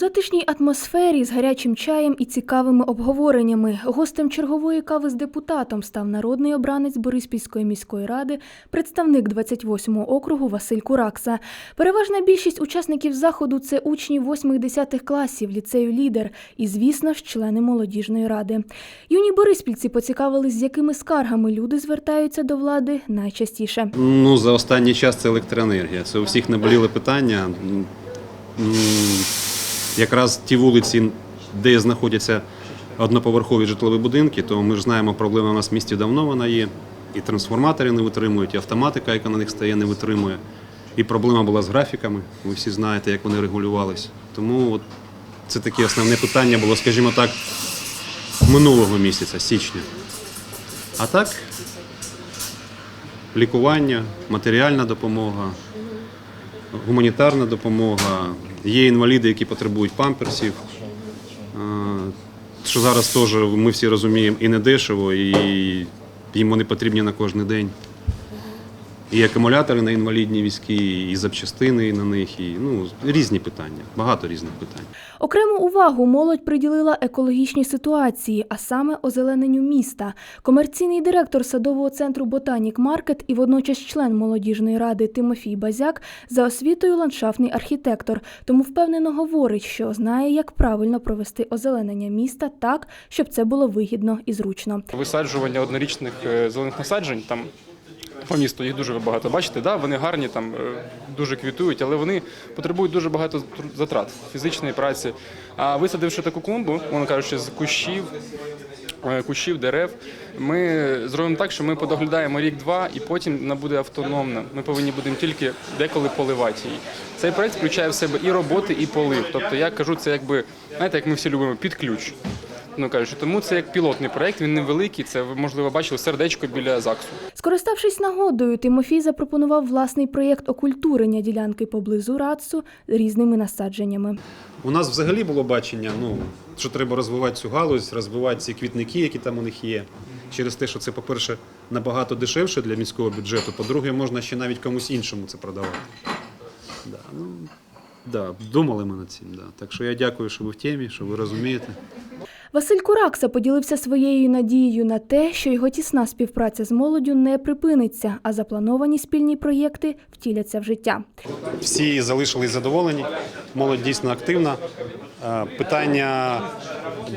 затишній атмосфері з гарячим чаєм і цікавими обговореннями гостем чергової кави з депутатом став народний обранець Бориспільської міської ради, представник 28-го округу Василь Куракса. Переважна більшість учасників заходу це учні 8-10 класів ліцею Лідер і, звісно ж, члени молодіжної ради. Юні бориспільці поцікавились, з якими скаргами люди звертаються до влади найчастіше. Ну, за останній час це електроенергія. Це у всіх наболіли питання. Якраз ті вулиці, де знаходяться одноповерхові житлові будинки, то ми ж знаємо, проблема у нас в місті давно вона є. І трансформатори не витримують, і автоматика, яка на них стає, не витримує. І проблема була з графіками. Ви всі знаєте, як вони регулювалися. Тому от це таке основне питання було, скажімо так, минулого місяця, січня. А так, лікування, матеріальна допомога, гуманітарна допомога. Є інваліди, які потребують памперсів. Що зараз теж ми всі розуміємо і не дешево, і їм вони потрібні на кожен день. І акумулятори на інвалідні візки, і запчастини на них, і ну, різні питання, багато різних питань. Окрему увагу молодь приділила екологічній ситуації, а саме озелененню міста. Комерційний директор садового центру Ботанік Маркет і водночас член молодіжної ради Тимофій Базяк за освітою ландшафтний архітектор, тому впевнено говорить, що знає, як правильно провести озеленення міста так, щоб це було вигідно і зручно. Висаджування однорічних е, зелених насаджень там. По місту їх дуже багато. Бачите, да, вони гарні, там е, дуже квітують, але вони потребують дуже багато затрат фізичної праці. А висадивши таку клумбу, воно кажучи, з кущів, е, кущів, дерев, ми зробимо так, що ми подоглядаємо рік-два, і потім вона буде автономна. Ми повинні будемо тільки деколи поливати її. Цей проект включає в себе і роботи, і полив. Тобто я кажу, це якби знаєте, як ми всі любимо, під ключ. Ну кажучи, тому це як пілотний проект, він невеликий. Це ви можливо бачили сердечко біля ЗАГСу. Скориставшись нагодою, Тимофій запропонував власний проєкт окультурення ділянки поблизу Рацу різними насадженнями. У нас взагалі було бачення, ну, що треба розвивати цю галузь, розвивати ці квітники, які там у них є. Через те, що це, по-перше, набагато дешевше для міського бюджету, по-друге, можна ще навіть комусь іншому це продавати. Да, ну, да, думали ми над цим. Да. Так що я дякую, що ви в темі, що ви розумієте. Василь Куракса поділився своєю надією на те, що його тісна співпраця з молоддю не припиниться, а заплановані спільні проєкти втіляться в життя. Всі залишились задоволені, молодь дійсно активна. Е, Питання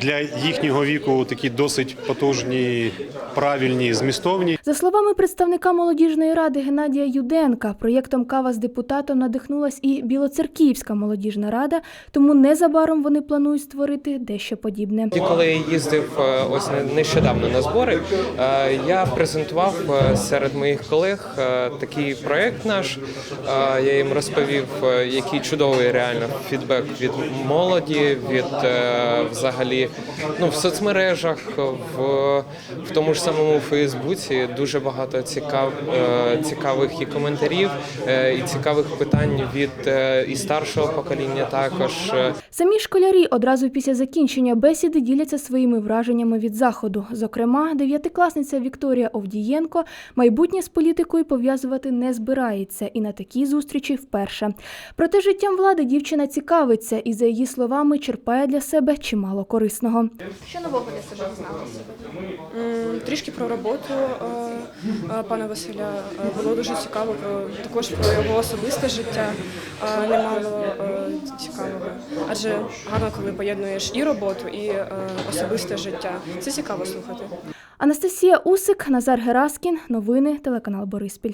для їхнього віку такі досить потужні, правильні, змістовні. За словами представника молодіжної ради Геннадія Юденка, проєктом Кава з депутатом надихнулась і Білоцерківська молодіжна рада, тому незабаром вони планують створити дещо подібне. Коли я їздив е, ось не- нещодавно на збори, е, я презентував е, серед моїх колег такий проект наш. Я їм розповів, який чудовий реально фідбек від молоді, від е, ну в соцмережах, в, в тому ж самому Фейсбуці дуже багато цікав, е, цікавих і коментарів, е, і цікавих питань від е, і старшого покоління також. Самі школярі одразу після закінчення бесіди діляться своїми враженнями від заходу. Зокрема, дев'ятикласниця Вікторія Овдієнко майбутнє з політикою пов'язувати не збирається і на такій зустрічі вперше. Проте життям влади дівчина цікавиться і, за її словами, черпає для себе чимало корисного. Що нового для себе знали сьогодні? Трішки про роботу е, е, пана Василя Е, було дуже цікаво про також про його особисте життя. Немало цікавого, адже гарно, коли поєднуєш і роботу, і особисте життя. Це цікаво слухати. Анастасія Усик, Назар Гераскін. Новини телеканал Бориспіль.